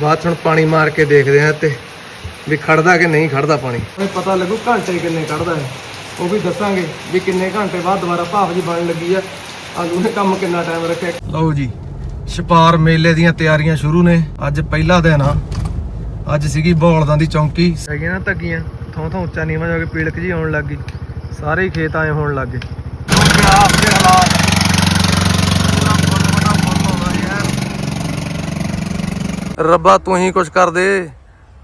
ਬਾਅਦ ਹੁਣ ਪਾਣੀ ਮਾਰ ਕੇ ਦੇਖਦੇ ਆ ਤੇ ਵੀ ਖੜਦਾ ਕਿ ਨਹੀਂ ਖੜਦਾ ਪਾਣੀ। ਪਤਾ ਲੱਗੂ ਘੰਟੇ ਕਿੰਨੇ ਕੱਢਦਾ ਹੈ। ਉਹ ਵੀ ਦੱਸਾਂਗੇ ਵੀ ਕਿੰਨੇ ਘੰਟੇ ਬਾਅਦ ਦੁਬਾਰਾ ਭਾਫ ਜੀ ਬਣਨ ਲੱਗੀ ਆ ਆਲੂ ਨੇ ਕੰਮ ਕਿੰਨਾ ਟਾਈਮ ਰੱਖਿਆ। ਲਓ ਜੀ ਛਪਾਰ ਮੇਲੇ ਦੀਆਂ ਤਿਆਰੀਆਂ ਸ਼ੁਰੂ ਨੇ। ਅੱਜ ਪਹਿਲਾ ਦਿਨ ਆ। ਅੱਜ ਸੀਗੀ ਬੌਲਦਾਂ ਦੀ ਚੌਂਕੀ। ਹੈਗੀਆਂ ਨਾ ਤੱਗੀਆਂ ਥੋਂ ਥੋਂ ਉੱਚਾ ਨੀਵਾਂ ਜਾ ਕੇ ਪੀਲਕ ਜੀ ਆਉਣ ਲੱਗ ਗਈ। ਸਾਰੇ ਖੇਤ ਆਏ ਹੋਣ ਲੱਗ ਗਏ ਪੰਜਾਬ ਦੇ ਹਾਲਾਤ ਪੂਰਾ ਫੁੱਲ ਬਣਾ ਫੁੱਲ ਹੋਣਾ ਯਾਰ ਰੱਬਾ ਤੂੰ ਹੀ ਕੁਛ ਕਰ ਦੇ।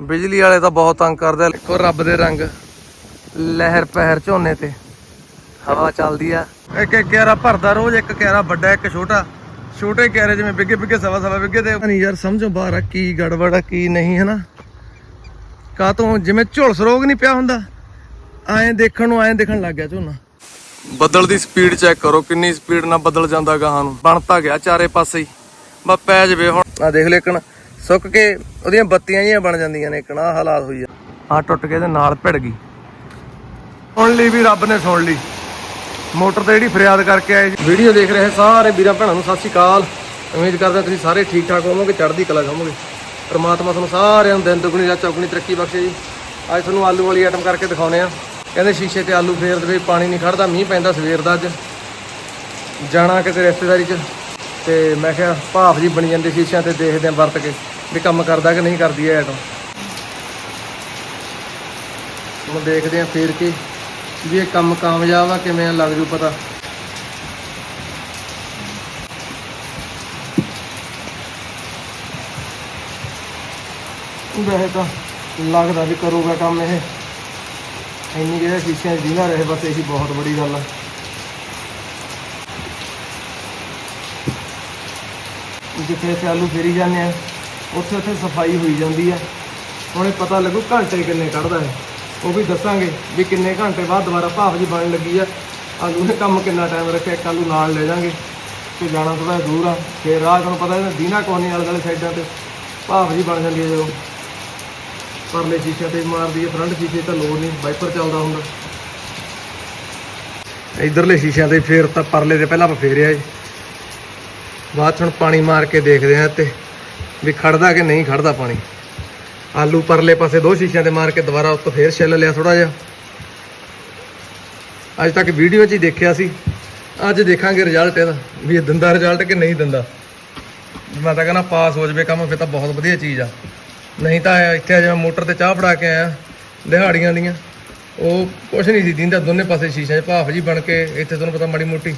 ਬਿਜਲੀ ਵਾਲੇ ਤਾਂ ਬਹੁਤ ਤੰਗ ਕਰਦੇ ਦੇਖੋ ਰੱਬ ਦੇ ਰੰਗ ਲਹਿਰ ਪਹਿਰ ਝੋਨੇ ਤੇ। ਹਵਾ ਚੱਲਦੀ ਆ। ਇੱਕ ਇੱਕ ਕਿਆਰਾ ਭਰਦਾ ਰੋਜ਼ ਇੱਕ ਕਿਆਰਾ ਵੱਡਾ ਇੱਕ ਛੋਟਾ। ਛੋਟੇ ਕਿਆਰੇ ਜਿਵੇਂ ਬਿੱਗੇ ਬਿੱਗੇ ਸਵਾ ਸਵਾ ਬਿੱਗੇ ਤੇ। ਨਹੀਂ ਯਾਰ ਸਮਝੋ ਬਾਹਰ ਆ ਕੀ ਗੜਬੜ ਆ ਕੀ ਨਹੀਂ ਹਨਾ? ਕਾ ਤੋਂ ਜਿਵੇਂ ਝੁਲਸ ਰੋਗ ਨਹੀਂ ਪਿਆ ਹੁੰਦਾ। ਐਂ ਦੇਖਣ ਨੂੰ ਐਂ ਦੇਖਣ ਲੱਗ ਗਿਆ ਝੋਨਾ। ਬੱਦਲ ਦੀ ਸਪੀਡ ਚੈੱਕ ਕਰੋ ਕਿੰਨੀ ਸਪੀਡ ਨਾਲ ਬੱਦਲ ਜਾਂਦਾ ਗਾਹਾਂ ਨੂੰ। ਬਣਤਾ ਗਿਆ ਚਾਰੇ ਪਾਸੇ ਹੀ। ਬਸ ਪੈ ਜਵੇ ਹੁਣ। ਆ ਦੇਖ ਲੇਕਣ ਸੁੱਕ ਕੇ ਉਹਦੀਆਂ ਬੱਤੀਆਂ ਜਿਹੀਆਂ ਬਣ ਜਾਂਦੀਆਂ ਨੇ ਇੱਕ ਨਾ ਹਾਲਾਤ ਹੋਈ ਆ। ਆ ਟੁੱਟ ਕੇ ਇਹਦੇ ਨਾਲ ਭਿੜ ਗਈ। ਸੁਣ ਲਈ ਵੀ ਰੱਬ ਨੇ ਸੁਣ ਲਈ। ਮੋਟਰ ਤੇ ਜਿਹੜੀ ਫਰਿਆਦ ਕਰਕੇ ਆਏ ਵੀਡੀਓ ਦੇਖ ਰਹੇ ਸਾਰੇ ਵੀਰਾਂ ਭੈਣਾਂ ਨੂੰ ਸਤਿ ਸ਼੍ਰੀ ਅਕਾਲ। ਉਮੀਦ ਕਰਦਾ ਤੁਸੀਂ ਸਾਰੇ ਠੀਕ ਠਾਕ ਹੋਵੋਗੇ ਚੜ੍ਹਦੀ ਕਲਾ ਜਾਵੋਗੇ ਪ੍ਰਮਾਤਮਾ ਤੁਹਾਨੂੰ ਸਾਰਿਆਂ ਨੂੰ ਦਿਨ ਦੁਗਣੀ ਜਾਂ ਚੌਗਣੀ ਤਰੱਕੀ ਬਖਸ਼ੇ ਜੀ। ਅੱਜ ਤੁਹਾਨੂੰ ਆਲੂ ਵਾਲੀ ਆਈਟਮ ਕਰਕੇ ਦਿਖਾਉਨੇ ਆ। ਕਹਿੰਦੇ ਸ਼ੀਸ਼ੇ ਤੇ ਆਲੂ ਫੇਰ ਦੇ ਪਾਣੀ ਨਹੀਂ ਖੜਦਾ ਮੀਂਹ ਪੈਂਦਾ ਸਵੇਰ ਦਾ ਅੱਜ। ਜਾਣਾ ਕਿਤੇ ਰਿਸ਼ਤੇਦਾਰੀ 'ਚ। ਤੇ ਮੈਂ ਕਿਹਾ ਭਾਫ ਜੀ ਬਣੀ ਜਾਂਦੇ ਸ਼ੀਸ਼ਿਆਂ ਤੇ ਦੇਖਦੇ ਆ ਵਰਤ ਕੇ। ਵੀ ਕੰਮ ਕਰਦਾ ਕਿ ਨਹੀਂ ਕਰਦੀ ਹੈ ਆਈਟਮ ਹੁਣ ਦੇਖਦੇ ਆ ਫੇਰ ਕੇ। ਵੀ ਇਹ ਕੰਮ ਕਾਮਯਾਬ ਆ, ਕਿਵੇਂ ਲੱਗ ਜੂ ਪਤਾ। ਵੈਸੇ ਤਾਂ ਲੱਗਦਾ ਵੀ ਕਰੂਗਾ ਕੰਮ ਇਹ। ਇੰਨੀ ਜਿਹੜੇ ਸ਼ੀਸ਼ਿਆਂ 'ਚ ਦਿਖਾ ਰਹੇ, ਬਸ ਇਹੀ ਬਹੁਤ ਵੱਡੀ ਗੱਲ ਆ। ਜਿੱਥੇ ਇੱਥੇ ਆਲੂ ਫੇਰੀ ਜਾਂਦੇ ਆ ਉੱਥੇ ਉੱਥੇ ਸਫ਼ਾਈ ਹੋਈ ਜਾਂਦੀ ਹੈ। ਹੁਣ ਇਹ ਪਤਾ ਲੱਗੂ ਘੰਟੇ ਕਿੰਨੇ ਕੱਢਦਾ ਹੈ। ਉਹ ਵੀ ਦੱਸਾਂਗੇ ਵੀ ਕਿੰਨੇ ਘੰਟੇ ਬਾਅਦ ਦੁਬਾਰਾ ਭਾਫ ਜੀ ਬਣਨ ਲੱਗੀ ਆ ਆਲੂ ਨੇ ਕੰਮ ਕਿੰਨਾ ਟਾਈਮ ਰੱਖਿਆ, ਇੱਕ ਆਲੂ ਨਾਲ ਲੈ ਜਾਾਂਗੇ। ਤੇ ਜਾਣਾ ਥੋੜਾ ਦੂਰ ਆ। ਫਿਰ ਰਾਹ ਤੁਹਾਨੂੰ ਪਤਾ ਹੈ ਦੀਨਾ ਕੋਨੀ ਵਾਲੇ ਵਾਲੇ ਸਾਈਡਾਂ ਤੇ ਭਾਫ ਜੀ ਬਣ ਜਾਂਦੀ ਹੈ ਜਦੋਂ। ਪਰਲੇ ਸ਼ੀਸ਼ੇ ਤੇ ਮਾਰਦੀ ਹੈ ਫਰੰਟ ਸ਼ੀਸ਼ੇ ਤਾਂ ਲੋੜ ਨਹੀਂ ਵਾਈਪਰ ਚੱਲਦਾ ਹੁੰਦਾ। ਇਧਰਲੇ ਸ਼ੀਸ਼ਿਆਂ ਤੇ ਫੇਰ ਤਾਂ ਪਰਲੇ ਤੇ ਪਹਿਲਾਂ ਆਪਾਂ ਫੇਰਿਆ ਏ। ਬਾਅਦ 'ਚ ਹੁਣ ਪਾਣੀ ਮਾਰ ਕੇ ਦੇਖਦੇ ਆ ਤੇ ਵੀ ਖੜਦਾ ਕਿ ਨਹੀਂ ਖੜਦਾ ਪਾਣੀ। ਆਲੂ ਪਰਲੇ ਪਾਸੇ ਦੋ ਸ਼ੀਸ਼ਿਆਂ ਤੇ ਮਾਰ ਕੇ ਦੁਬਾਰਾ ਉੱਤੋਂ ਫੇਰ ਛਿੱਲ ਲਿਆ ਥੋੜਾ ਜਿਹਾ। ਅੱਜ ਤੱਕ ਵੀਡੀਓ 'ਚ ਹੀ ਦੇਖਿਆ ਸੀ। ਅੱਜ ਦੇਖਾਂਗੇ ਰਿਜ਼ਲਟ ਇਹਦਾ, ਵੀ ਇਹ ਦਿੰਦਾ ਰਿਜ਼ਲਟ ਕਿ ਨਹੀਂ ਦਿੰਦਾ। ਮੈਂ ਤਾਂ ਕਹਿੰਦਾ ਪਾਸ ਹੋ ਜਾਵੇ ਕੰਮ, ਫਿਰ ਤਾਂ ਬਹੁਤ ਵਧੀਆ ਚੀਜ਼ ਆ। ਨਹੀਂ ਤਾਂ ਇੱਥੇ ਜਿਵੇਂ ਮੋਟਰ ਤੇ ਚਾਹ ਫੜਾ ਕੇ ਆਇਆ, ਦਿਹਾੜੀਆਂ ਦੀਆਂ। ਉਹ ਕੁਛ ਨਹੀਂ ਸੀ ਦਿੰਦਾ, ਦੋਨੇ ਪਾਸੇ ਸ਼ੀਸ਼ਿਆਂ 'ਚ ਭਾਫ ਜੀ ਬਣ ਕੇ, ਇੱਥੇ ਤੁਹਾਨੂੰ ਪਤਾ ਮਾੜੀ ਮੋਟੀ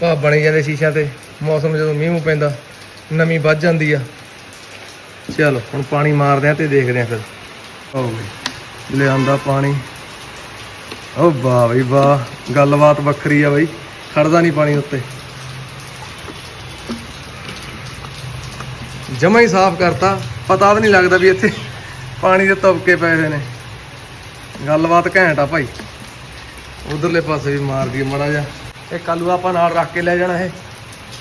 ਭਾਫ ਬਣੀ ਜਾਂਦੇ ਸ਼ੀਸ਼ਾ ਤੇ। ਮੌਸਮ ਜਦੋਂ ਮੀਂਹ ਮੂੰਹ ਪੈਂਦਾ, ਨਮੀ ਵੱਧ ਜਾਂਦੀ ਆ। ਚਲੋ ਹੁਣ ਪਾਣੀ ਮਾਰਦੇ ਆ ਤੇ ਦੇਖਦੇ ਆ ਫਿਰ। ਹੋ ਗਈ ਲਿਆਂਦਾ ਪਾਣੀ। ਓ ਵਾਹ ਬਈ ਵਾਹ ਗੱਲਬਾਤ ਵੱਖਰੀ ਆ ਬਈ ਖੜਦਾ ਨਹੀਂ ਪਾਣੀ ਉੱਤੇ। ਜਮਾ ਹੀ ਸਾਫ਼ ਕਰਤਾ ਪਤਾ ਵੀ ਨਹੀਂ ਲੱਗਦਾ ਵੀ ਇੱਥੇ ਪਾਣੀ ਦੇ ਤਬਕੇ ਪਏ ਹੋਏ ਨੇ। ਗੱਲਬਾਤ ਘੈਂਟ ਆ ਭਾਈ। ਉਧਰਲੇ ਪਾਸੇ ਵੀ ਮਾਰ ਦਈਏ ਮੜਾ ਜਾ ਇਹ ਕੱਲੂ ਆਪਾਂ ਨਾਲ ਰੱਖ ਕੇ ਲੈ ਜਾਣਾ ਇਹ।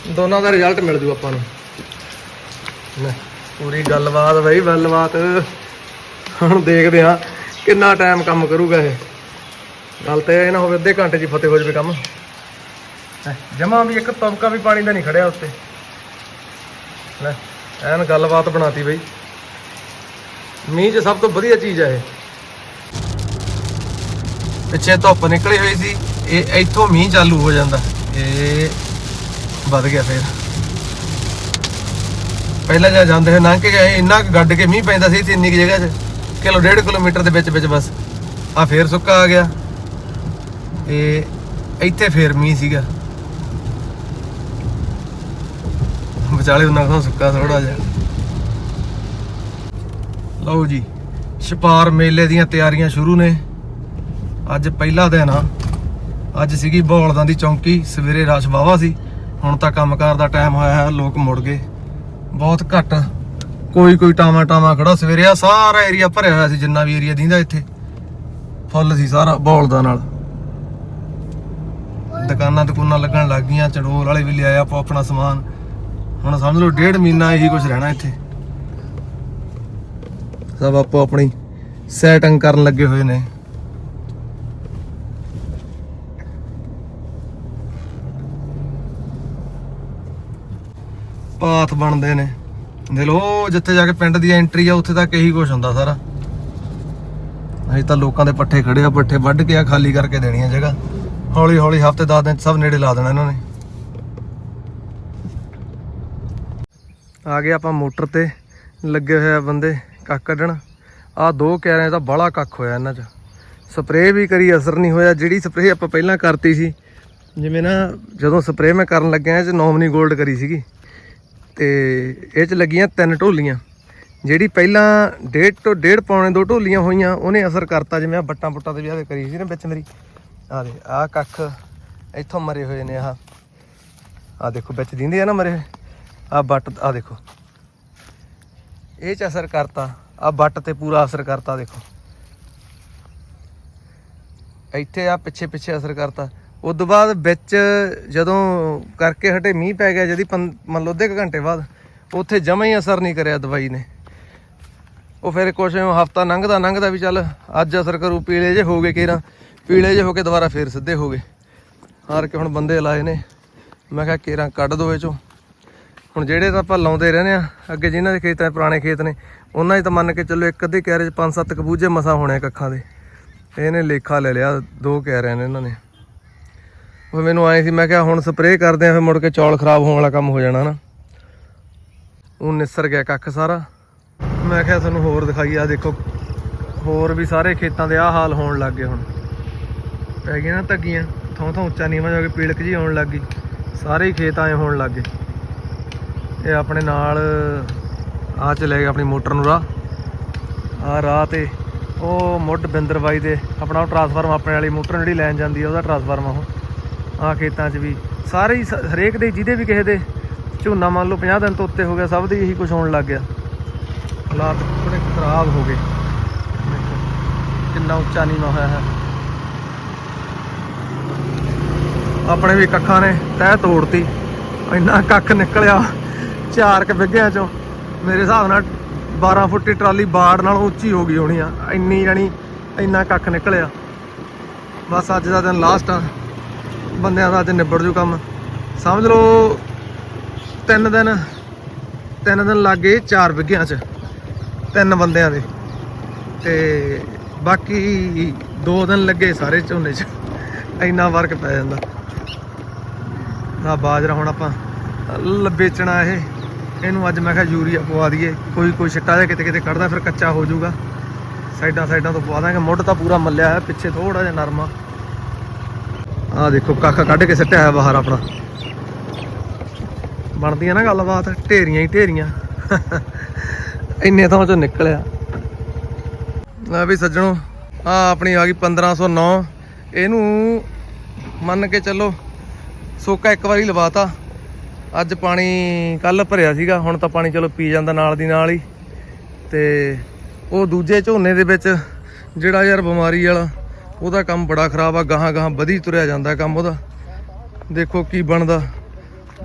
ਦੋਨਾਂ ਦਾ ਰਿਜ਼ਲਟ ਮਿਲ ਜੂ ਆਪਾਂ ਨੂੰ। ਲੈ, ਪੂਰੀ ਗੱਲਬਾਤ ਬਈ, ਗੱਲਬਾਤ। ਹੁਣ ਦੇਖਦੇ ਆ ਕਿੰਨਾ ਟਾਈਮ ਕੰਮ ਕਰੂਗਾ ਇਹ। ਗੱਲ ਤੇ ਇਹ ਨਾ ਹੋਵੇ ਅੱਧੇ ਘੰਟੇ 'ਚ ਫਤਿਹ ਹੋ ਜਾਵੇ ਕੰਮ। ਜਮਾ ਵੀ ਇੱਕ ਤਬਕਾ ਵੀ ਪਾਣੀ ਦਾ ਨਹੀਂ ਖੜਿਆ ਉੱਤੇ। ਲੈ, ਐਨ ਗੱਲਬਾਤ ਬਣਾਤੀ ਬਈ। ਮੀਂਹ 'ਚ ਸਭ ਤੋਂ ਵਧੀਆ ਚੀਜ਼ ਆ ਇਹ। ਪਿੱਛੇ ਧੁੱਪ ਨਿਕਲੀ ਹੋਈ ਸੀ, ਇਹ ਇੱਥੋਂ ਮੀਂਹ ਚਾਲੂ ਹੋ ਜਾਂਦਾ। ਇਹ ਵੱਧ ਗਿਆ ਫੇਰ। ਪਹਿਲਾਂ ਜਾਂ ਜਾਂਦੇ ਹੋਏ ਲੰਘ ਕੇ ਗਏ, ਇੰਨਾ ਕੁ ਗੱਡ ਕੇ ਮੀਂਹ ਪੈਂਦਾ ਸੀ ਤੇ ਇੰਨੀ ਕੁ ਜਗ੍ਹਾ 'ਚ, ਕਿਲੋ ਡੇਢ ਕਿਲੋਮੀਟਰ ਦੇ ਵਿੱਚ ਵਿੱਚ ਬਸ। ਆ ਫੇਰ ਸੁੱਕਾ ਆ ਗਿਆ। ਤੇ ਇੱਥੇ ਫੇਰ ਮੀਂਹ ਸੀਗਾ। ਵਿਚਾਲੇ ਉਹਨਾਂ ਕੋਲ ਸੁੱਕਾ ਥੋੜਾ ਜਿਹਾ। ਲਓ ਜੀ, ਛਪਾਰ ਮੇਲੇ ਦੀਆਂ ਤਿਆਰੀਆਂ ਸ਼ੁਰੂ ਨੇ। ਅੱਜ ਪਹਿਲਾ ਦਿਨ ਆ। ਅੱਜ ਸੀਗੀ ਬੌਲਦਾਂ ਦੀ ਚੌਂਕੀ, ਸਵੇਰੇ ਰਸ਼ ਵਾਵਾ ਸੀ। ਹੁਣ ਤਾਂ ਕੰਮਕਾਰ ਦਾ ਟਾਈਮ ਹੋਇਆ ਹੈ, ਲੋਕ ਮੁੜ ਗਏ। ਬਹੁਤ ਘੱਟ। ਕੋਈ ਕੋਈ ਟਾਮਾ ਟਾਮਾ ਖੜਾ ਸਵੇਰੇ। ਆ ਸਾਰਾ ਏਰੀਆ ਭਰਿਆ ਹੋਇਆ ਸੀ, ਜਿੰਨਾ ਵੀ ਏਰੀਆ ਦਿੰਦਾ ਇੱਥੇ। ਫੁੱਲ ਸੀ ਸਾਰਾ ਬੋਲਦਾ ਨਾਲ। ਦੁਕਾਨਾਂ ਦੁਕਾਨਾਂ ਲੱਗਣ ਲੱਗ ਗਈਆਂ, ਚੜੋਲ ਵਾਲੇ ਵੀ ਲਿਆਏ ਆਪੋ ਆਪਣਾ ਸਮਾਨ। ਹੁਣ ਸਮਝ ਲਓ, ਡੇਢ ਮਹੀਨਾ ਇਹੀ ਕੁਝ ਰਹਿਣਾ ਇੱਥੇ। ਸਭ ਆਪੋ ਆਪਣੀ ਸੈਟਿੰਗ ਕਰਨ ਲੱਗੇ ਹੋਏ ਨੇ। ਪਾਥ ਬਣਦੇ ਨੇ। ਦੇ ਲੋ ਜਿੱਥੇ ਜਾ ਕੇ ਪਿੰਡ ਦੀ ਐਂਟਰੀ ਆ, ਉੱਥੇ ਤੱਕ ਇਹੀ ਕੁਝ ਹੁੰਦਾ ਸਾਰਾ। ਅਸੀਂ ਤਾਂ ਲੋਕਾਂ ਦੇ ਪੱਠੇ ਖੜੇ ਆ, ਪੱਠੇ ਵੱਢ ਕੇ ਆ, ਖਾਲੀ ਕਰਕੇ ਦੇਣੀ ਆ ਜਗ੍ਹਾ। ਹੌਲੀ ਹੌਲੀ ਹਫ਼ਤੇ 10 ਦਿਨ ਸਭ ਨੇੜੇ ਲਾ ਦੇਣਾ ਇਹਨਾਂ ਨੇ। ਆ ਗਏ ਆਪਾਂ ਮੋਟਰ ਤੇ, ਲੱਗੇ ਹੋਏ ਆ ਬੰਦੇ ਕੱਖ ਕੱਢਣ। ਆ ਦੋ ਕਹਿ ਤਾਂ ਬੜਾ ਕੱਖ ਹੋਇਆ ਇਹਨਾਂ 'ਚ। ਸਪਰੇਅ ਵੀ ਕਰੀ, ਅਸਰ ਨਹੀਂ ਹੋਇਆ। ਜਿਹੜੀ ਸਪਰੇਅ ਆਪਾਂ ਪਹਿਲਾਂ ਕਰਤੀ ਸੀ, ਜਿਵੇਂ ਨਾ ਜਦੋਂ ਸਪਰੇਅ ਮੈਂ ਕਰਨ ਲੱਗਿਆ, ਇਹ 'ਚ ਨੋਮਨੀ 골ਡ ਕਰੀ ਸੀਗੀ। ਤੇ ਇਹ 'ਚ ਲੱਗੀਆਂ ਤਿੰਨ ਢੋਲੀਆਂ। ਜਿਹੜੀ ਪਹਿਲਾਂ ਡੇਢ ਤੋਂ ਡੇਢ ਪੌਣੇ ਦੋ ਢੋਲੀਆਂ ਹੋਈਆਂ, ਉਹਨੇ ਅਸਰ ਕਰਤਾ ਜਿਵੇਂ ਆ ਬੱਟਾਂ ਬੁੱਟਾਂ ਤੇ ਵੀ ਆਹ ਕਰੀ ਸੀ ਨਾ ਵਿੱਚ ਮੇਰੀ। ਆ ਦੇ ਆ ਕੱਖ ਇੱਥੋਂ ਮਰੇ ਹੋਏ ਨੇ ਆਹ। ਆ ਦੇਖੋ, ਵਿੱਚ ਦਿੰਦੇ ਆ ਨਾ ਮਰੇ ਹੋਏ। ਆ ਬੱਟ ਆ ਦੇਖੋ। ਇਹ ਚ ਅਸਰ ਕਰਤਾ ਆ ਬੱਟ ਤੇ ਪੂਰਾ ਅਸਰ ਕਰਤਾ, ਦੇਖੋ। ਇੱਥੇ ਆ ਪਿੱਛੇ ਪਿੱਛੇ ਅਸਰ ਕਰਤਾ। ਉਸ ਤੋਂ ਬਾਅਦ ਵਿੱਚ ਜਦੋਂ ਕਰਕੇ ਹਟੇ ਮੀਂਹ ਪੈ ਗਿਆ ਜਦੀ ਪੰ- ਮੰਨ ਲਓ ਅੱਧੇ ਕੁ ਘੰਟੇ ਬਾਅਦ, ਉੱਥੇ ਜਮਾ ਹੀ ਅਸਰ ਨਹੀਂ ਕਰਿਆ ਦਵਾਈ ਨੇ। ਉਹ ਫਿਰ ਕੁਛ ਹਫਤਾ ਲੰਘਦਾ ਲੰਘਦਾ ਵੀ ਚੱਲ ਅੱਜ ਅਸਰ ਕਰੂ, ਪੀਲੇ ਜੇ ਹੋ ਗਏ ਕੇਰਾਂ, ਪੀਲੇ ਜੇ ਹੋ ਕੇ ਦੁਬਾਰਾ ਫੇਰ ਸਿੱਧੇ ਹੋ ਗਏ। ਹਾਰ ਕੇ ਹੁਣ ਬੰਦੇ ਲਾਏ ਨੇ। ਮੈਂ ਕਿਹਾ ਕੇਰਾਂ ਕੱਢ ਦੋ ਇਹ ਚੋਂ। ਹੁਣ ਜਿਹੜੇ ਤਾਂ ਆਪਾਂ ਲਾਉਂਦੇ ਰਹਿੰਦੇ ਆ ਅੱਗੇ ਜਿਨ੍ਹਾਂ ਦੇ ਖੇਤਾਂ 'ਚ ਪੁਰਾਣੇ ਖੇਤ ਨੇ, ਉਹਨਾਂ 'ਚ ਤਾਂ ਮੰਨ ਕੇ ਚੱਲੋ ਇੱਕ ਅੱਧੇ ਕਿਆਰੇ 'ਚ ਪੰਜ ਸੱਤ ਕਬੂਜੇ ਮਸਾ ਹੋਣੇ ਆ ਕੱਖਾਂ ਦੇ। ਇਹਨੇ ਲੇਖਾ ਲੈ ਲਿਆ, ਦੋ ਕਹਿ ਰਹੇ ਨੇ ਇਹਨਾਂ ਨੇ। ਉਹ ਮੈਨੂੰ ਆਏ ਸੀ, ਮੈਂ ਕਿਹਾ ਹੁਣ ਸਪਰੇਅ ਕਰਦੇ ਆ, ਫਿਰ ਮੁੜ ਕੇ ਚੌਲ ਖਰਾਬ ਹੋਣ ਵਾਲਾ ਕੰਮ ਹੋ ਜਾਣਾ ਨਾ। ਉਹ ਨਿਸਰ ਗਿਆ ਕੱਖ ਸਾਰਾ। ਮੈਂ ਕਿਹਾ ਤੁਹਾਨੂੰ ਹੋਰ ਦਿਖਾਈ ਆ ਦੇਖੋ। ਹੋਰ ਵੀ ਸਾਰੇ ਖੇਤਾਂ ਦੇ ਆਹ ਹਾਲ ਹੋਣ ਲੱਗ ਗਏ ਹੁਣ। ਪੈ ਗਈਆਂ ਨਾ ਧੱਗੀਆਂ ਥੋਂ ਥੋਂ ਉੱਚਾ ਨੀਵਾਂ ਜਾ ਕੇ ਪੀਲਕ ਜੀ ਆਉਣ ਲੱਗ ਗਈ। ਸਾਰੇ ਹੀ ਖੇਤ ਆਏ ਹੋਣ ਲੱਗ ਗਏ। ਇਹ ਆਪਣੇ ਨਾਲ ਆ ਚਲੇ ਗਏ ਆਪਣੀ ਮੋਟਰ ਨੂੰ ਰਾਹ। ਆ ਰਾਹ ਤੇ, ਉਹ ਮੁੱਢ ਬਿੰਦਰ ਬਾਈ ਦੇ, ਆਪਣਾ ਉਹ ਟਰਾਂਸਫਾਰਮ ਆਪਣੇ ਵਾਲੀ ਮੋਟਰ ਜਿਹੜੀ ਲੈਣ ਜਾਂਦੀ ਆ, ਉਹਦਾ ਟਰਾਂਸਫਾਰਮ ਉਹ। ਆ ਖੇਤਾਂ 'ਚ ਵੀ। ਸਾਰੇ ਹੀ ਸ- ਹਰੇਕ ਦੇ, ਜਿਹਦੇ ਵੀ ਕਿਸੇ ਦੇ ਝੋਨਾ ਮੰਨ ਲਓ 50 ਦਿਨ ਤੋਂ ਉੱਤੇ ਹੋ ਗਿਆ, ਸਭ ਦੇ ਇਹੀ ਕੁਝ ਹੋਣ ਲੱਗ ਗਿਆ। ਹਾਲਾਤ ਥੋੜੇ ਖਰਾਬ ਹੋ ਗਏ। ਦੇਖੋ, ਕਿੰਨਾ ਉੱਚਾ ਨੀਵਾਂ ਹੋਇਆ ਹੈ। ਆਪਣੇ ਵੀ ਕੱਖਾਂ ਨੇ ਤਹਿ ਤੋੜਤੀ। ਇੰਨਾ ਕੱਖ ਨਿਕਲਿਆ ਚਾਰ ਕ ਵਿੱਗਿਆਂ ਚੋਂ। ਮੇਰੇ ਹਿਸਾਬ ਨਾਲ 12 ਫੁੱਟੀ ਟਰਾਲੀ ਬਾੜ ਨਾਲੋਂ ਉੱਚੀ ਹੋ ਗਈ ਹੋਣੀ ਆ। ਇੰਨੀ ਜਾਣੀ ਇੰਨਾ ਕੱਖ ਨਿਕਲਿਆ। ਬਸ ਅੱਜ ਦਾ ਦਿਨ ਲਾਸਟ ਆ। ਬੰਦਿਆਂ ਦਾ ਅੱਜ ਨਿਬੜ ਜੂ ਕੰਮ। ਸਮਝ ਲਓ, ਤਿੰਨ ਦਿਨ ਤਿੰਨ ਦਿਨ ਲੱਗ ਗਏ ਚਾਰ ਵਿੱਗਿਆਂ 'ਚ, ਤਿੰਨ ਬੰਦਿਆਂ ਦੇ। ਤੇ ਬਾਕੀ ਦੋ ਦਿਨ ਲੱਗੇ ਸਾਰੇ ਝੋਨੇ 'ਚ, ਇੰਨਾ ਵਰਕ ਪੈ ਜਾਂਦਾ। ਆ ਬਾਜਰਾ ਹੁਣ ਆਪਾਂ ਵੇਚਣਾ ਇਹ, ਇਹਨੂੰ ਅੱਜ ਮੈਂ ਕਿਹਾ ਯੂਰੀਆ ਪਵਾ ਦਈਏ। ਕੋਈ ਕੋਈ ਛਿੱਟਾ ਜਿਹਾ ਕਿਤੇ ਕਿਤੇ ਕੱਢਦਾ, ਫਿਰ ਕੱਚਾ ਹੋ ਜਾਊਗਾ। ਸਾਈਡਾਂ ਸਾਈਡਾਂ ਤੋਂ ਪਵਾ ਦਾਂਗੇ। ਮੁੱਢ ਤਾਂ ਪੂਰਾ ਮੱਲਿਆ ਹੈ ਪਿੱਛੇ ਥੋੜਾ ਜਿਹਾ ਨਰਮਾ। ਆ ਦੇਖੋ, ਕੱਖ ਕੱਢ ਕੇ ਸਿੱਟਿਆ ਹੈ ਬਾਹਰ ਆਪਣਾ। ਬਣਦੀਆਂ ਨਾ ਗੱਲਬਾਤ, ਢੇਰੀਆਂ ਹੀ ਢੇਰੀਆਂ। ਇੰਨੇ ਤਾਂ ਚੋਂ ਨਿਕਲਿਆ। ਲੈ ਵੀ ਸੱਜਣੋ ਆ ਆਪਣੀ ਆ ਗਈ 1509 ਇਹਨੂੰ ਮੰਨ ਕੇ ਚੱਲੋ, ਸੋਕਾ ਇੱਕ ਵਾਰੀ ਲਵਾਤਾ। ਅੱਜ ਪਾਣੀ ਕੱਲ ਭਰਿਆ ਸੀਗਾ, ਹੁਣ ਤਾਂ ਪਾਣੀ ਚਲੋ ਪੀ ਜਾਂਦਾ ਨਾਲ ਦੀ ਨਾਲ ਹੀ। ਤੇ ਉਹ ਦੂਜੇ ਝੋਨੇ ਦੇ ਵਿੱਚ ਜਿਹੜਾ ਯਾਰ ਬਿਮਾਰੀ ਵਾਲਾ ਉਹਦਾ ਕੰਮ ਬੜਾ ਖਰਾਬ ਆ, ਗਾਹਾਂ ਗਾਹਾਂ ਵਧੀ ਤੁਰਿਆ ਜਾਂਦਾ ਕੰਮ ਉਹਦਾ। ਦੇਖੋ ਕੀ ਬਣਦਾ।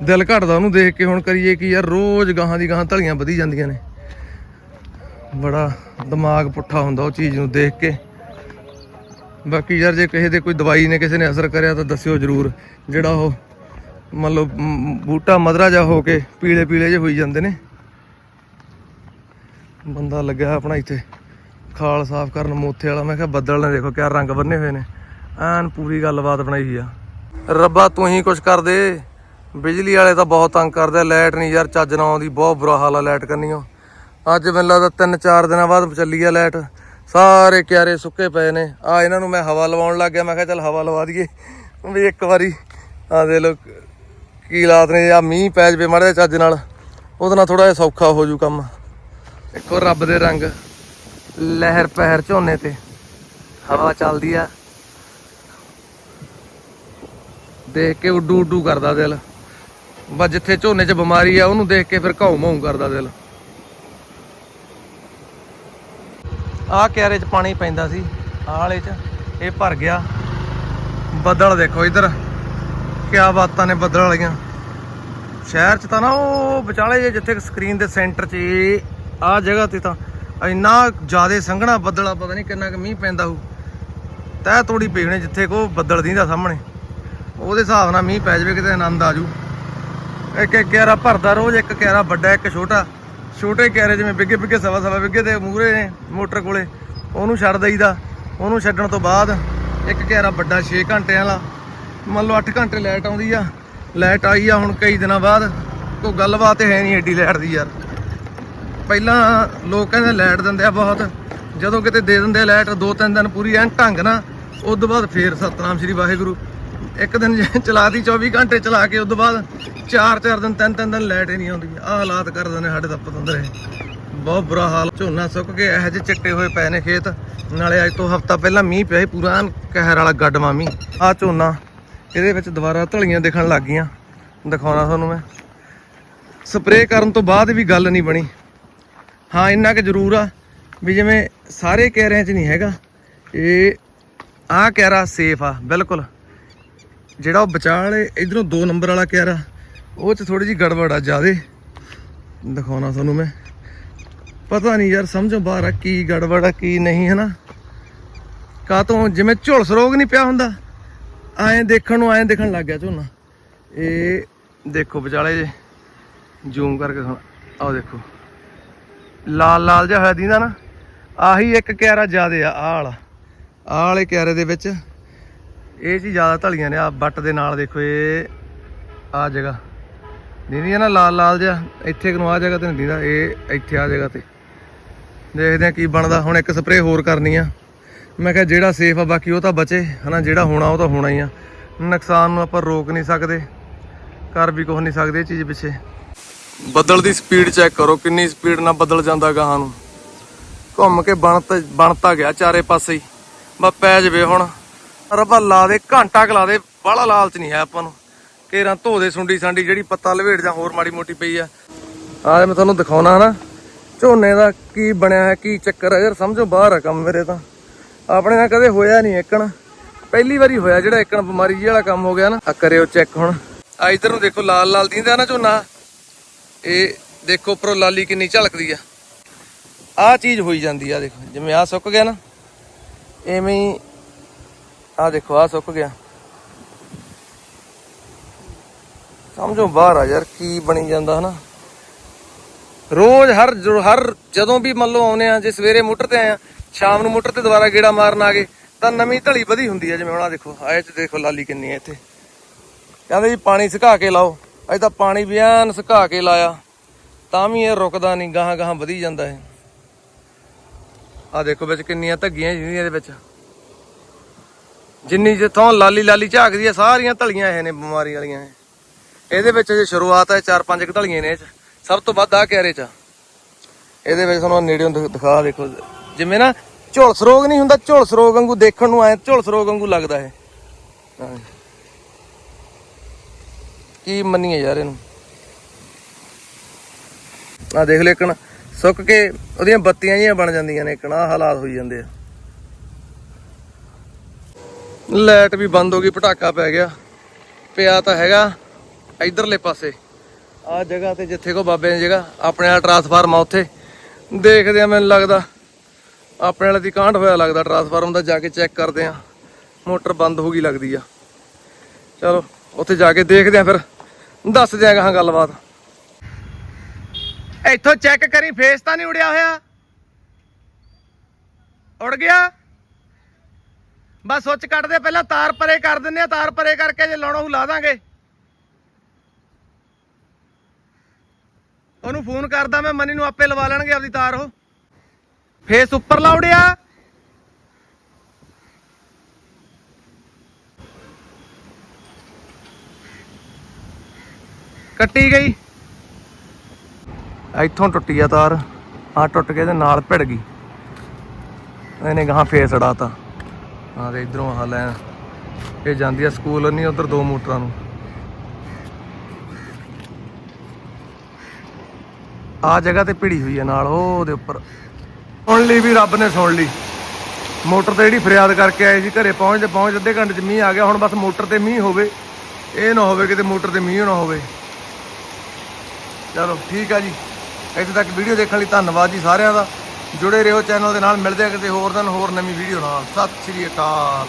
ਦਿਲ ਘਟਦਾ ਉਹਨੂੰ ਦੇਖ ਕੇ ਹੁਣ ਕਰੀਏ ਕਿ ਯਾਰ, ਰੋਜ਼ ਗਾਹਾਂ ਦੀ ਗਾਹਾਂ ਧਲੀਆਂ ਵਧੀ ਜਾਂਦੀਆਂ ਨੇ। ਬੜਾ ਦਿਮਾਗ ਪੁੱਠਾ ਹੁੰਦਾ ਉਹ ਚੀਜ਼ ਨੂੰ ਦੇਖ ਕੇ। ਬਾਕੀ ਯਾਰ ਜੇ ਕਿਸੇ ਦੇ ਕੋਈ ਦਵਾਈ ਨੇ, ਕਿਸੇ ਨੇ ਅਸਰ ਕਰਿਆ ਤਾਂ ਦੱਸਿਓ ਜਰੂਰ। ਜਿਹੜਾ ਉਹ ਮੰਨ ਲਓ ਬੂਟਾ ਮਦਰਾ ਜਾ ਹੋ ਕੇ ਪੀਲੇ ਪੀਲੇ ਜੇ ਹੋਈ ਜਾਂਦੇ ਨੇ। ਬੰਦਾ ਲੱਗਿਆ ਆਪਣਾ ਇੱਥੇ। ਖਾਲ ਸਾਫ਼ ਕਰਨ ਮੋਥੇ ਵਾਲਾ, ਮੈਂ ਕਿਹਾ ਬੱਦਲ ਨੇ ਦੇਖੋ ਕਿਆ ਰੰਗ ਬੰਨੇ ਹੋਏ ਨੇ। ਐਨ ਪੂਰੀ ਗੱਲਬਾਤ ਬਣਾਈ ਹੋਈ ਆ। ਰੱਬਾ ਤੂੰ ਹੀ ਕੁਛ ਕਰ ਦੇ। ਬਿਜਲੀ ਵਾਲੇ ਤਾਂ ਬਹੁਤ ਤੰਗ ਕਰਦੇ ਲਾਈਟ ਨਹੀਂ ਯਾਰ, ਚੱਜ ਨਾ ਆਉਂਦੀ, ਬਹੁਤ ਬੁਰਾ ਹਾਲ ਆ ਲਾਈਟ ਕਰਨੀਓ ਅੱਜ ਮੈਨੂੰ ਲੱਗਦਾ ਤਿੰਨ ਚਾਰ ਦਿਨਾਂ ਬਾਅਦ ਚੱਲੀ ਆ ਲਾਈਟ। ਸਾਰੇ ਕਿਆਰੇ ਸੁੱਕੇ ਪਏ ਨੇ। ਆ ਇਹਨਾਂ ਨੂੰ ਮੈਂ ਹਵਾ ਲਵਾਉਣ ਲੱਗ ਗਿਆ, ਮੈਂ ਕਿਹਾ ਚੱਲ ਹਵਾ ਲਵਾ ਦਈਏ। ਵੀ ਇੱਕ ਵਾਰੀ, ਆ ਦੇ ਲੋ ਕੀ ਹਾਲਾਤ ਨੇ। ਆ ਮੀਂਹ ਪੈ ਜਵੇ ਮਾੜੇ ਜਿਹੇ ਚੱਜ ਨਾਲ, ਉਹਦੇ ਨਾਲ ਥੋੜਾ ਜਿਹਾ ਸੌਖਾ ਹੋ ਜੂ ਕੰਮ। ਇੱਕੋ ਰੱਬ ਦੇ ਰੰਗ। ਲਹਿਰ ਪਹਿਰ ਝੋਨੇ ਤੇ। ਹਵਾ ਚੱਲਦੀ ਆ। ਦੇਖ ਕੇ ਉੱਡੂ ਉੱਡੂ ਕਰਦਾ ਦਿਲ। ਬਸ ਜਿੱਥੇ ਝੋਨੇ 'ਚ ਬਿਮਾਰੀ ਆ, ਉਹਨੂੰ ਦੇਖ ਕੇ ਫਿਰ ਘਾਉ ਮਾਉ ਕਰਦਾ ਦਿਲ। ਆਹ ਕਿਆਰੇ 'ਚ ਪਾਣੀ ਪੈਂਦਾ ਸੀ। ਆਹ ਵਾਲੇ 'ਚ ਇਹ ਭਰ ਗਿਆ। ਬੱਦਲ ਦੇਖੋ ਇਧਰ। ਕਿਆ ਬਾਤਾਂ ਨੇ ਬੱਦਲ ਵਾਲੀਆਂ। ਸ਼ਹਿਰ 'ਚ ਤਾਂ ਨਾ ਉਹ ਵਿਚਾਲੇ ਜੇ ਜਿੱਥੇ ਸਕਰੀਨ ਦੇ ਸੈਂਟਰ 'ਚ ਆਹ ਜਗ੍ਹਾ ਤੇ ਤਾਂ ਇੰਨਾ ਜ਼ਿਆਦਾ ਸੰਘਣਾ ਬੱਦਲਾ ਪਤਾ ਨਹੀਂ ਕਿੰਨਾ ਕੁ ਮੀਂਹ ਪੈਂਦਾ ਹੋਊ। ਤੈ ਤੋੜੀ ਪਈ ਹੋਣੀ ਜਿੱਥੇ ਕੋ ਬੱਦਲ ਦੀਂਦਾ ਸਾਹਮਣੇ। ਉਹਦੇ ਹਿਸਾਬ ਨਾਲ ਮੀਂਹ ਪੈ ਜਾਵੇ, ਕਿਤੇ ਆਨੰਦ ਆ ਜੂ ਇੱਕ ਇੱਕ ਕਿਆਰਾ ਭਰਦਾ ਰੋਜ਼, ਇੱਕ ਕਿਆਰਾ ਵੱਡਾ, ਇੱਕ ਛੋਟਾ। ਛੋਟੇ ਕੈਰੇ ਜਿਵੇਂ ਬਿੱਗੇ ਬਿੱਗੇ ਸਵਾ ਸਵਾ ਬਿੱਗੇ ਦੇ ਮੂਹਰੇ ਨੇ ਮੋਟਰ ਕੋਲੇ, ਉਹਨੂੰ ਛੱਡ ਦਈਦਾ। ਉਹਨੂੰ ਛੱਡਣ ਤੋਂ ਬਾਅਦ ਇੱਕ ਕਿਆਰਾ ਵੱਡਾ 6 ਘੰਟਿਆਂ ਵਾਲਾ। ਮੰਨ ਲਓ 8 ਘੰਟੇ ਲਾਈਟ ਆਉਂਦੀ ਆ। ਲਾਈਟ ਆਈ ਆ ਹੁਣ ਕਈ ਦਿਨਾਂ ਬਾਅਦ, ਕੋਈ ਗੱਲਬਾਤ ਹੈ ਨਹੀਂ ਐਡੀ ਲਾਈਟ ਦੀ ਯਾਰ। ਪਹਿਲਾਂ ਲੋਕ ਕਹਿੰਦੇ ਲਾਈਟ ਦਿੰਦੇ ਆ ਬਹੁਤ। ਜਦੋਂ ਕਿਤੇ ਦੇ ਦਿੰਦੇ ਆ ਲਾਈਟ ਦੋ ਤਿੰਨ ਦਿਨ ਪੂਰੀ ਐਨ ਢੰਗ ਨਾ ਉਸ ਤੋਂ ਬਾਅਦ ਫੇਰ ਸਤਨਾਮ ਸ੍ਰੀ ਵਾਹਿਗੁਰੂ। ਇੱਕ ਦਿਨ ਜੇ ਚਲਾਤੀ 24 ਘੰਟੇ ਚਲਾ ਕੇ ਉਸ ਤੋਂ ਬਾਅਦ ਚਾਰ ਚਾਰ ਦਿਨ, ਤਿੰਨ ਤਿੰਨ ਦਿਨ ਲਾਈਟ ਹੀ ਨਹੀਂ ਆਉਂਦੀ। ਆਹ ਹਾਲਾਤ ਕਰ ਦਿੰਦੇ ਸਾਡੇ ਤਾਂ ਪਤੰਦਰੇ ਬਹੁਤ ਬੁਰਾ ਹਾਲ। ਝੋਨਾ ਸੁੱਕ ਕੇ ਇਹੋ ਜਿਹੇ ਚਿੱਟੇ ਹੋਏ ਪਏ ਨੇ ਖੇਤ। ਨਾਲੇ ਅੱਜ ਤੋਂ ਹਫਤਾ ਪਹਿਲਾਂ ਮੀਂਹ ਪਿਆ ਸੀ, ਪੂਰਾ ਕਹਿਰ ਵਾਲਾ ਗੱਡਵਾ ਮੀਂਹ। ਆਹ ਝੋਨਾ, ਇਹਦੇ ਵਿੱਚ ਦੁਬਾਰਾ ਧਲੀਆਂ ਦਿਖਣ ਲੱਗ ਗਈਆਂ। ਦਿਖਾਉਣਾ ਤੁਹਾਨੂੰ ਮੈਂ। ਸਪਰੇਅ ਕਰਨ ਤੋਂ ਬਾਅਦ ਵੀ ਗੱਲ ਨਹੀਂ ਬਣੀ। ਹਾਂ, ਇੰਨਾ ਕਿ ਜ਼ਰੂਰ ਆ ਵੀ ਜਿਵੇਂ ਸਾਰੇ ਕੈਰਿਆਂ 'ਚ ਨਹੀਂ ਹੈਗਾ। ਇਹ ਆਹ ਕੈਰਾ ਸੇਫ ਆ, ਬਿਲਕੁਲ। ਜਿਹੜਾ ਉਹ ਵਿਚਾਲੇ ਇਧਰੋਂ 2 ਨੰਬਰ ਵਾਲਾ ਕੈਰਾ, ਉਹ 'ਚ ਥੋੜੀ ਜੀ ਗੜਬੜ ਆ ਜਿਆਦੇ। ਦਿਖਾਉਣਾ ਤੁਹਾਨੂੰ ਮੈਂ। ਪਤਾ ਨਹੀਂ ਯਾਰ, ਸਮਝੋ ਬਾਹਰ ਆ ਕੀ ਗੜਬੜ ਆ, ਕੀ ਨਹੀਂ ਹੈ ਨਾ ਹਨਾ ਕਾਤੋਂ ਜਿਵੇਂ ਝੁਲਸ ਰੋਗ ਨਹੀਂ ਪਿਆ ਹੁੰਦਾ, ਐਂ ਦੇਖਣ ਨੂੰ, ਐਂ ਦੇਖਣ ਲੱਗ ਗਿਆ ਝੋਨਾ। ਇਹ ਦੇਖੋ ਵਿਚਾਲੇ ਜੇ, ਜ਼ੂਮ ਕਰਕੇ ਸੁਣ ਆਓ ਦੇਖੋ। ਲਾਲ ਲਾਲ ਜਿਹਾ ਹੋਇਆ ਦੀਦਾ ਨਾ, ਆਹੀ ਇੱਕ ਕਿਆਰਾ ਜ਼ਿਆਦੇ ਆ, ਆਹ ਵਾਲਾ। ਆਹ ਵਾਲੇ ਕਿਆਰੇ ਦੇ ਵਿੱਚ ਇਹ ਚੀ ਜ਼ਿਆਦਾ ਢਲੀਆਂ ਨੇ ਆ ਬੱਟ ਦੇ ਨਾਲ ਦੇਖੋ ਇਹ ਆ ਜਗ੍ਹਾ। ਦੀਦੀ ਆ ਨਾ ਲਾਲ ਲਾਲ ਜਿਹਾ, ਇੱਥੇ ਨੂੰ ਆ ਜਗ੍ਹਾ ਤੇ ਨਹੀਂ ਦੀਦਾ, ਇਹ ਇੱਥੇ ਆ ਜਗ੍ਹਾ ਤੇ। ਦੇਖਦੇ ਆ ਕੀ ਬਣਦਾ, ਹੁਣ ਇੱਕ ਸਪਰੇਅ ਹੋਰ ਕਰਨੀ ਆ। ਮੈਂ ਕਿਹਾ ਜਿਹੜਾ ਸੇਫ ਆ, ਬਾਕੀ ਉਹ ਤਾਂ ਬਚੇ, ਹਨਾ, ਜਿਹੜਾ ਹੋਣਾ ਉਹ ਤਾਂ ਹੋਣਾ ਹੀ ਆ। ਨੁਕਸਾਨ ਨੂੰ ਆਪਾਂ ਰੋਕ ਨਹੀਂ ਸਕਦੇ, ਕਰ ਵੀ ਕੁਝ ਨਹੀਂ ਸਕਦੇ ਇਹ ਚੀਜ਼ ਪਿੱਛੇ। ਬੱਦਲ ਦੀ ਸਪੀਡ ਚੈੱਕ ਕਰੋ, ਕਿੰਨੀ ਸਪੀਡ ਨਾਲ ਬੱਦਲ ਜਾਂਦਾ ਗਾਹਾਂ ਨੂੰ ਘੁੰਮ ਕੇ ਬਣ ਬਣਤਾ ਗਿਆ ਚਾਰੇ ਪਾਸੇ ਹੀ। ਬਸ ਪੈ ਜਵੇ ਹੁਣ। ਰੱਬਾ ਲਾ ਦੇ, ਘੰਟਾ ਕੁ ਦੇ ਬਾਹਲਾ ਲਾਲਚ ਨਹੀਂ ਹੈ ਆਪਾਂ ਨੂੰ। ਕੇਰਾਂ ਧੋ ਦੇ ਸੁੰਡੀ ਸਾਂਡੀ, ਜਿਹੜੀ ਪੱਤਾ ਲਵੇੜ ਜਾਂ ਹੋਰ ਮਾੜੀ ਮੋਟੀ ਪਈ ਆ। ਆਹ ਮੈਂ ਤੁਹਾਨੂੰ ਦਿਖਾਉਣਾ ਨਾ ਝੋਨੇ ਦਾ ਕੀ ਬਣਿਆ ਹੈ, ਕੀ ਚੱਕਰ ਹੈ। ਯਾਰ ਸਮਝੋ ਬਾਹਰ ਆ ਕੰਮ ਮੇਰੇ ਤਾਂ। ਆਪਣੇ ਨਾਲ ਕਦੇ ਹੋਇਆ ਨਹੀਂ ਇੱਕਣ। ਪਹਿਲੀ ਵਾਰੀ ਹੋਇਆ ਜਿਹੜਾ ਇੱਕਣ ਬਿਮਾਰੀ ਜੀ ਵਾਲਾ ਕੰਮ ਹੋ ਗਿਆ ਨਾ। ਆ ਕਰਿਓ ਚੈੱਕ ਹੁਣ। ਆ ਇਧਰ ਨੂੰ ਦੇਖੋ ਲਾਲ ਲਾਲ ਦਿੰਦਾ ਨਾ ਝੋਨਾ। ਇਹ ਦੇਖੋ ਉੱਪਰੋਂ ਲਾਲੀ ਕਿੰਨੀ ਝਲਕਦੀ ਆ। ਆਹ ਚੀਜ਼ ਹੋਈ ਜਾਂਦੀ ਆ ਦੇਖੋ, ਜਿਵੇਂ ਆ ਸੁੱਕ ਗਿਆ ਨਾ, ਐਵੇਂ ਹੀ ਆ ਦੇਖੋ ਆ ਸੁੱਕ ਗਿਆ। ਸਮਝੋ ਬਾਹਰ ਆ ਯਾਰ, ਕੀ ਬਣੀ ਜਾਂਦਾ ਹਨਾ। ਰੋਜ਼ ਹਰ ਹਰ ਜਦੋਂ ਵੀ ਮੰਨ ਲਓ ਆਉਨੇ ਆ, ਜੇ ਸਵੇਰੇ ਮੋਟਰ ਤੇ ਆਏ ਆ, ਸ਼ਾਮ ਨੂੰ ਮੋਟਰ ਤੇ ਦੁਬਾਰਾ ਗੇੜਾ ਮਾਰਨ ਆ ਗਏ, ਤਾਂ ਨਵੀਂ ਢਲੀ ਵਧੀ ਹੁੰਦੀ ਆ, ਜਿਵੇਂ ਹੁਣ ਆ ਦੇਖੋ ਆਏ ਚ ਦੇਖੋ ਲਾਲੀ ਕਿੰਨੀ ਆ ਇੱਥੇ। ਕਹਿੰਦੇ ਜੀ, ਪਾਣੀ ਸੁਕਾ ਕੇ ਲਾਓ। ਅਜੇ ਤਾਂ ਪਾਣੀ ਬਿਆਨ ਸੁਕਾ ਕੇ ਲਾਇਆ, ਤਾਂ ਵੀ ਇਹ ਰੁਕਦਾ ਨਹੀਂ, ਗਾਹਾਂ ਗਾਹਾਂ ਵਧੀ ਜਾਂਦਾ ਹੈ ਆ ਦੇਖੋ ਵਿੱਚ ਕਿੰਨੀਆਂ ਧੱਗੀਆਂ ਜਿਹੜੀਆਂ ਇਹਦੇ ਵਿੱਚ। ਜਿੰਨੀ ਜਿੱਥੋਂ ਲਾਲੀ ਲਾਲੀ ਝਾਕਦੀ ਆ, ਸਾਰੀਆਂ ਧਲੀਆਂ ਇਹ ਨੇ, ਬਿਮਾਰੀ ਵਾਲੀਆਂ ਇਹਦੇ ਵਿੱਚ ਜੇ ਸ਼ੁਰੂਆਤ ਹੈ, ਚਾਰ ਪੰਜ ਕੁ ਨੇ ਇਹ ਚ। ਸਭ ਤੋਂ ਵੱਧ ਆ ਕੈਰੇ ਚ। ਇਹਦੇ ਵਿੱਚ ਤੁਹਾਨੂੰ ਨੇੜਿਓਂ ਦਿਖਾ ਦੇਖੋ। ਜਿਵੇਂ ਨਾ ਝੁਲਸ ਰੋਗ ਨਹੀਂ ਹੁੰਦਾ, ਝੁਲਸ ਰੋਗ ਵਾਂਗੂ ਦੇਖਣ ਨੂੰ ਆਏ, ਝੁਲਸ ਰੋਗ ਵਾਂਗੂ ਲੱਗਦਾ ਹੈ ਹਾਂ। ਕੀ ਮੰਨੀਏ ਯਾਰ ਇਹਨੂੰ? ਆ ਦੇਖ ਲੈ ਇੱਕਣ ਸੁੱਕ ਕੇ ਉਹਦੀਆਂ ਬੱਤੀਆਂ ਜੀਆਂ ਬਣ ਜਾਂਦੀਆਂ ਨੇ ਇੱਕਣ ਆਹ ਹਾਲਾਤ ਹੋਈ ਜਾਂਦੇ ਆ। ਲਾਈਟ ਵੀ ਬੰਦ ਹੋ ਗਈ, ਪਟਾਕਾ ਪੈ ਗਿਆ। ਪਿਆ ਤਾਂ ਹੈਗਾ ਇਧਰਲੇ ਪਾਸੇ। ਆ ਜਗ੍ਹਾ ਤੇ ਜਿੱਥੇ ਕੋ ਬਾਬੇ ਦੀ ਜਗ੍ਹਾ, ਆਪਣੇ ਵਾਲਾ ਟਰਾਂਸਫਾਰਮ ਆ ਉੱਥੇ। ਦੇਖਦੇ ਆ ਮੈਨੂੰ ਲੱਗਦਾ, ਆਪਣੇ ਵਾਲੇ ਦੀ ਕਾਂਡ ਹੋਇਆ ਲੱਗਦਾ, ਟਰਾਂਸਫਾਰਮ ਦਾ ਜਾ ਕੇ ਚੈੱਕ ਕਰਦੇ ਆ। ਮੋਟਰ ਬੰਦ ਹੋ ਗਈ ਲੱਗਦੀ ਆ। ਚਲੋ, ਉੱਥੇ ਜਾ ਕੇ ਦੇਖਦੇ ਆ ਫਿਰ। ਦੱਸ ਦਿਆਂਗਾ ਹਾਂ ਗੱਲਬਾਤ। ਇੱਥੋਂ ਚੈੱਕ ਕਰੀ ਫੇਸ ਤਾਂ ਨਹੀਂ ਉੜਿਆ ਹੋਇਆ। ਉੜ ਗਿਆ। ਬਸ ਸੁੱਚ ਕੱਟ ਦੇ, ਪਹਿਲਾਂ ਤਾਰ ਪਰੇ ਕਰ ਦਿੰਨੇ ਆ ਤਾਰ ਪਰੇ ਕਰਕੇ ਜੇ ਲਾਉਣਾ ਉਹ ਲਾ ਦਾਂਗੇ। ਉਹਨੂੰ ਫੋਨ ਕਰਦਾ ਮੈਂ, ਮਨੀ ਨੂੰ ਆਪੇ ਲਵਾ ਲੈਣਗੇ ਆਪਦੀ ਤਾਰ ਉਹ। ਫੇਸ ਉੱਪਰ ਲਾਉੜਿਆ ਕੱਟੀ ਗਈ। ਇੱਥੋਂ ਟੁੱਟੀ ਆ ਤਾਰ। ਆ ਟੁੱਟ ਕੇ ਤੇ ਨਾਲ ਭਿੜ ਗਈ। ਇਹਨੇ ਗਾਂ ਫੇਸ ਅੜਾਤਾ ਹਾਂ ਤੇ ਇਧਰੋਂ ਆ ਲੈ। ਇਹ ਜਾਂਦੀ ਆ ਸਕੂਲ, ਨਹੀਂ, ਉਧਰ ਦੋ ਮੋਟਰਾਂ ਨੂੰ। ਆ ਜਗ੍ਹਾ ਤੇ ਭਿੜੀ ਹੋਈ ਆ ਨਾਲ, ਉਹਦੇ ਉੱਪਰ। ਸੁਣ ਲਈ ਵੀ ਰੱਬ ਨੇ ਸੁਣ ਲਈ। ਮੋਟਰ ਤੇ ਜਿਹੜੀ ਫਰਿਆਦ ਕਰਕੇ ਆਏ ਸੀ, ਘਰੇ ਪਹੁੰਚਦੇ ਪਹੁੰਚ ਅੱਧੇ ਘੰਟੇ ਚ ਮੀਂਹ ਆ ਗਿਆ, ਹੁਣ ਬਸ ਮੋਟਰ ਤੇ ਮੀਂਹ ਹੋਵੇ। ਇਹ ਨਾ ਹੋਵੇ ਕਿਤੇ ਮੋਟਰ ਤੇ ਮੀਂਹ ਨਾ ਹੋਵੇ। ਚਲੋ ਠੀਕ ਆ ਜੀ। ਇੱਥੇ ਤੱਕ ਵੀਡੀਓ ਦੇਖਣ ਲਈ ਧੰਨਵਾਦ ਜੀ ਸਾਰਿਆਂ ਦਾ। ਜੁੜੇ ਰਹੋ ਚੈਨਲ ਦੇ ਨਾਲ, ਮਿਲਦੇ ਆ ਕਿਤੇ ਹੋਰ ਦਿਨ, ਹੋਰ ਨਵੀਂ ਵੀਡੀਓ ਨਾਲ। ਸਤਿ ਸ਼੍ਰੀ ਅਕਾਲ।